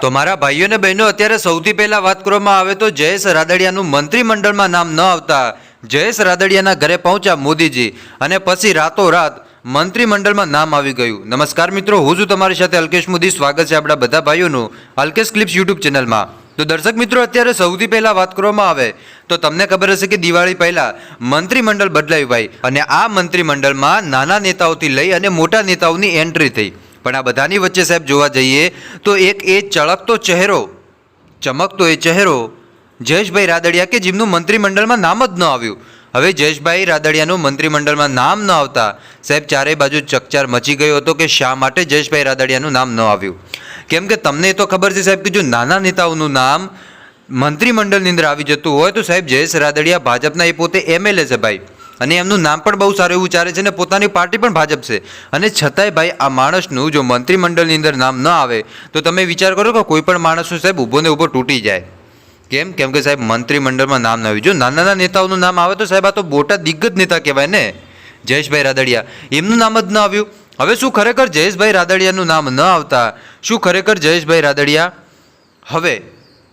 તો મારા ભાઈઓ અને બહેનો, અત્યારે સૌથી પહેલા વાત કરવામાં આવે તો જયેશ રાદડિયાનું મંત્રીમંડળમાં નામ ન આવતા જયેશ રાદડિયાના ઘરે પહોંચ્યા મોદીજી અને પછી રાતોરાત મંત્રીમંડળમાં નામ આવી ગયું. નમસ્કાર મિત્રો, હું છું તમારી સાથે અલ્કેશ મોદી. સ્વાગત છે આપણા બધા ભાઈઓનું અલ્કેશ ક્લિપ્સ યુટ્યુબ ચેનલમાં. તો દર્શક મિત્રો, અત્યારે સૌથી પહેલા વાત કરવામાં આવે તો તમને ખબર હશે કે દિવાળી પહેલા મંત્રીમંડળ બદલાયું ભાઈ. અને આ મંત્રીમંડળમાં નાના નેતાઓથી લઈ અને મોટા નેતાઓની એન્ટ્રી થઈ. પણ આ બધાની વચ્ચે સાહેબ જોવા જઈએ તો એક એ ચળકતો ચહેરો, ચમકતો એ ચહેરો જયેશભાઈ રાદડિયા કે જેમનું મંત્રીમંડળમાં નામ જ ન આવ્યું. હવે જયેશભાઈ રાદડિયાનું મંત્રીમંડળમાં નામ ન આવતા સાહેબ ચારે બાજુ ચકચાર મચી ગયો હતો કે શા માટે જયેશભાઈ રાદડિયાનું નામ ન આવ્યું. કેમ કે તમને એ તો ખબર છે સાહેબ કે જો નાના નેતાઓનું નામ મંત્રીમંડળની અંદર આવી જતું હોય તો સાહેબ જયેશ રાદડિયા ભાજપના એ પોતે એમએલએ છે ભાઈ. અને એમનું નામ પણ બહુ સારું એવું ચાલે છે અને પોતાની પાર્ટી પણ ભાજપ છે. અને છતાંય ભાઈ આ માણસનું જો મંત્રીમંડળની અંદર નામ ન આવે તો તમે વિચાર કરો કે કોઈ પણ માણસનું સાહેબ ઊભો ને ઊભો તૂટી જાય. કેમ? કેમ કે સાહેબ મંત્રીમંડળમાં નામ ન આવ્યું. જો નાના નાના નેતાઓનું નામ આવે તો સાહેબ આ તો મોટા દિગ્ગજ નેતા કહેવાય ને જયેશભાઈ રાદડિયા. એમનું નામ જ ન આવ્યું. હવે શું ખરેખર જયેશભાઈ રાદડિયાનું નામ ન આવતા? શું ખરેખર જયેશભાઈ રાદડિયા હવે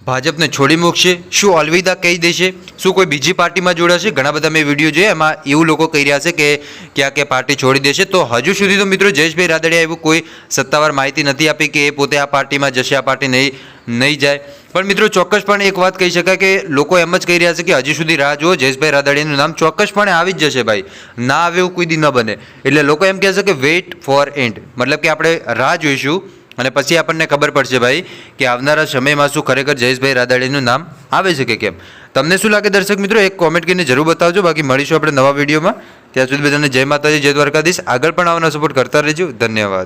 ભાજપને છોડી મૂકશે? શું અલવિદા કહી દેશે? શું કોઈ બીજી પાર્ટીમાં જોડાશે? ઘણા બધા મેં વીડિયો જોયા, એમાં એવું લોકો કહી રહ્યા છે કે ક્યાં કે પાર્ટી છોડી દેશે. તો હજુ સુધી તો મિત્રો જયેશભાઈ રાદડિયા એવું કોઈ સત્તાવાર માહિતી નથી આપી કે એ પોતે આ પાર્ટીમાં જશે, આ પાર્ટી નહીં નહીં જાય. પણ મિત્રો ચોક્કસપણે એક વાત કહી શકાય કે લોકો એમ જ કહી રહ્યા છે કે હજી સુધી રાહ જુઓ, જયેશભાઈ રાદડિયાનું નામ ચોક્કસપણે આવી જ જશે ભાઈ. ના આવે એવું કોઈ દી ન બને. એટલે લોકો એમ કહે છે કે વેઇટ ફોર એન્ડ મતલબ કે આપણે રાહ જોઈશું અને પછી આપણને ખબર પડશે ભાઈ કે આવનારા સમયમાં શું ખરેખર જયેશભાઈ રાદાડીનું નામ આવે છે કે કેમ. તમને શું લાગે દર્શક મિત્રો? એક કોમેન્ટ કરીને જરૂર બતાવજો. બાકી મળીશું આપણે નવા વિડીયોમાં. ત્યાં સુધી બધાને જય માતાજી, જય દ્વારકાધીશ. આગળ પણ આવવાના સપોર્ટ કરતા રહેજો. ધન્યવાદ.